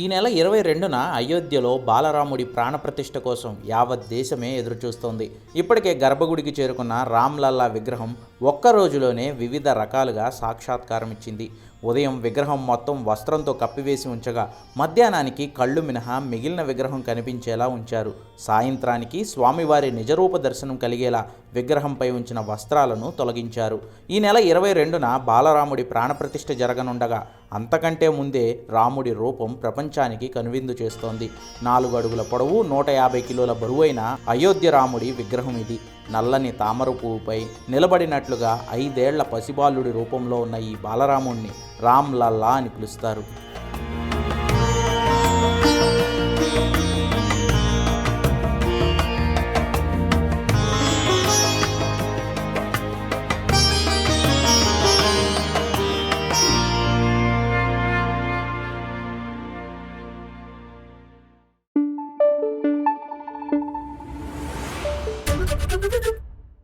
ఈ నెల ఇరవై రెండున అయోధ్యలో బాలరాముడి ప్రాణప్రతిష్ఠ కోసం యావత్ దేశమే ఎదురుచూస్తోంది. ఇప్పటికే గర్భగుడికి చేరుకున్న రామ్లల్లా విగ్రహం ఒక్క రోజులోనే వివిధ రకాలుగా సాక్షాత్కారం ఇచ్చింది. ఉదయం విగ్రహం మొత్తం వస్త్రంతో కప్పివేసి ఉంచగా మధ్యాహ్నానికి కళ్ళు మినహా మిగిలిన విగ్రహం కనిపించేలా ఉంచారు. సాయంత్రానికి స్వామివారి నిజరూప దర్శనం కలిగేలా విగ్రహంపై ఉంచిన వస్త్రాలను తొలగించారు. ఈ నెల ఇరవై రెండున బాలరాముడి ప్రాణప్రతిష్ఠ జరగనుండగా అంతకంటే ముందే రాముడి రూపం ప్రపంచానికి కనువిందు చేస్తోంది. నాలుగు అడుగుల పొడవు నూట యాభై కిలోల బరువైన అయోధ్య రాముడి విగ్రహం ఇది. నల్లని తామర పువ్వుపై నిలబడినట్లుగా ఐదేళ్ళ పసిబాలుడి రూపంలో ఉన్న ఈ బాలరాముణ్ణి రామ్ లల్లా అని పిలుస్తారు. フフフフ。